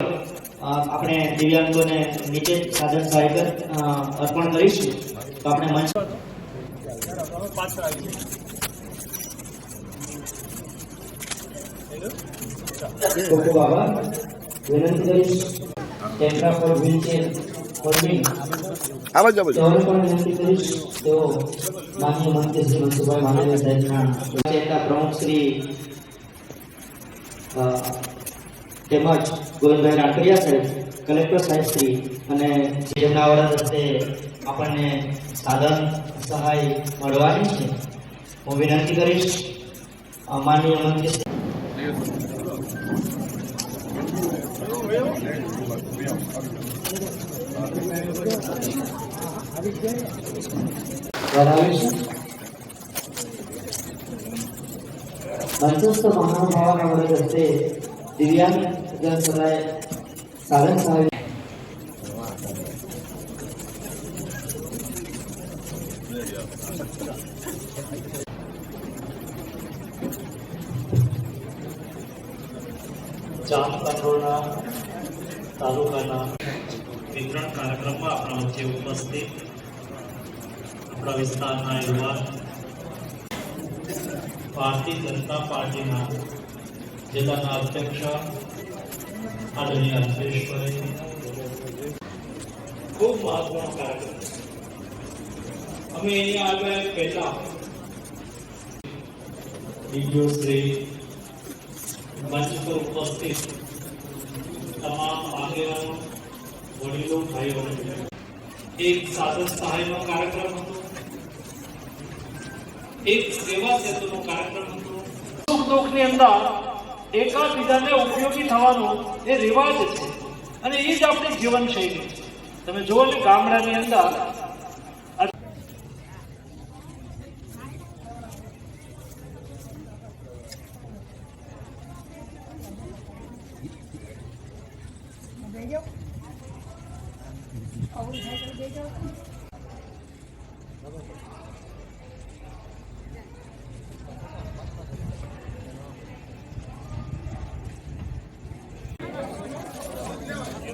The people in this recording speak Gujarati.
આપણે દિવ્યાંગોને નીચે સાધન સહાયક અર્પણ કરીશું. તો આપણે મંચ ખૂબ ખૂબ આભાર વિનંતી કરીશ. ટેમ્પરા ફોર. વ્હીલચેર પણ વિનંતી કરીશ. તો માનનીય મંત્રી શ્રી મનસુખભાઈ માંડવીયા સાહેબના પંચાયતના પ્રમુખ શ્રી તેમજ ગોવિંદભાઈ રાખડિયા સાહેબ કલેક્ટર સાહેબ શ્રી અને જેમના વડા હસ્તે આપણને સાધન સહાય મળવાની છે. હું વિનંતી કરીશ માનનીય મંત્રી મંચસ્થ મહાનુભાવના વડે હસ્તે દિવ્યાંગ જન સદાય સાધન સહાય જામકંડોરણા તાલુકાના વિતરણ કાર્યક્રમમાં આપણા વચ્ચે ઉપસ્થિત આપણા વિસ્તારના યુવાન ભારતીય જનતા પાર્ટીના જિલ્લાના અધ્યક્ષ આદરણીય અલ્પેશભાઈ ખૂબ મહત્વનો કાર્યક્રમ અમે અહીંયા આવ્યા પહેલા ડીડીઓ શ્રી મંચ પર ઉપસ્થિત તમામ આગેવાનો વડીલો ભાઈઓ એક સાધન સહાયનો કાર્યક્રમ હતો એક સેવા સેતુનો કાર્યક્રમ હતો સુખ દુઃખની અંદર એકાબીજાને ઉપયોગી થવાનો એ રિવાજ છે અને એ જ આપણી જીવનશૈલી. તમે જુઓ ને ગામડાની અંદર